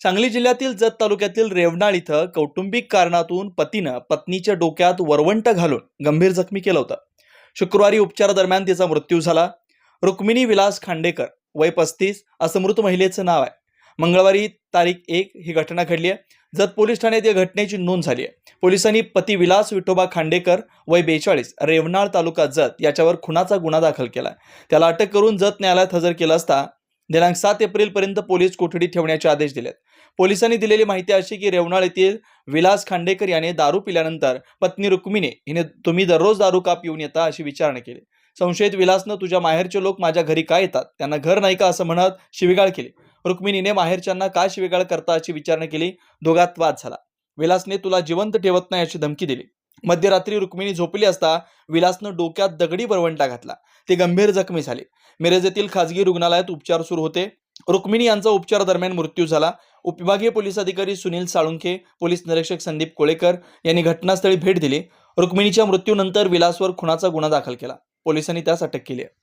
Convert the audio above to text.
सांगली जिल्ह्यातील जत तालुक्यातील रेवणाळ इथं कौटुंबिक कारणातून पतीनं पत्नीच्या डोक्यात वरवंट घालून गंभीर जखमी केलं होतं. शुक्रवारी उपचारादरम्यान तिचा मृत्यू झाला. रुक्मिणी विलास खांडेकर वय पस्तीस असं मृत महिलेचं नाव आहे. मंगळवारी तारीख एक ही घटना घडली आहे. जत पोलीस ठाण्यात या घटनेची नोंद झाली आहे. पोलिसांनी पती विलास विठोबा खांडेकर वय बेचाळीस रेवनाळ तालुका जत याच्यावर खुनाचा गुन्हा दाखल केला त्याला अटक करून जत न्यायालयात हजर केलं असता दिनांक सात एप्रिलपर्यंत पोलीस कोठडीत ठेवण्याचे आदेश दिलेत. पोलिसांनी दिलेली माहिती अशी की रेवणाळ येथील विलास खांडेकर याने दारू पिल्यानंतर पत्नी रुक्मिणी हिने तुम्ही दररोज दारू का पिऊन येता अशी विचारणा केली. संशयित विलासनं तुझ्या माहेरचे लोक माझ्या घरी का येतात? त्यांना घर नाही का? असं म्हणत शिवीगाळ केली. रुक्मिणीने माहेरच्यांना का शिवीगाळ करता? अशी विचारणा केली. दोघात वाद झाला. विलासने तुला जिवंत ठेवत नाही अशी धमकी दिली. मध्यरात्री रुक्मिणी झोपली असता विलासनं डोक्यात दगडी बरवंटा घातला. ते गंभीर जखमी झाले. मिरज येथील खासगी रुग्णालयात उपचार सुरू होते. रुक्मिणी यांचा उपचार दरम्यान मृत्यू झाला. उपविभागीय पोलीस अधिकारी सुनील साळुंखे पोलीस निरीक्षक संदीप कोळेकर यांनी घटनास्थळी भेट दिली. रुक्मिणीच्या मृत्यूनंतर विलासवर खुनाचा गुन्हा दाखल केला. पोलिसांनी त्यास अटक केली आहे.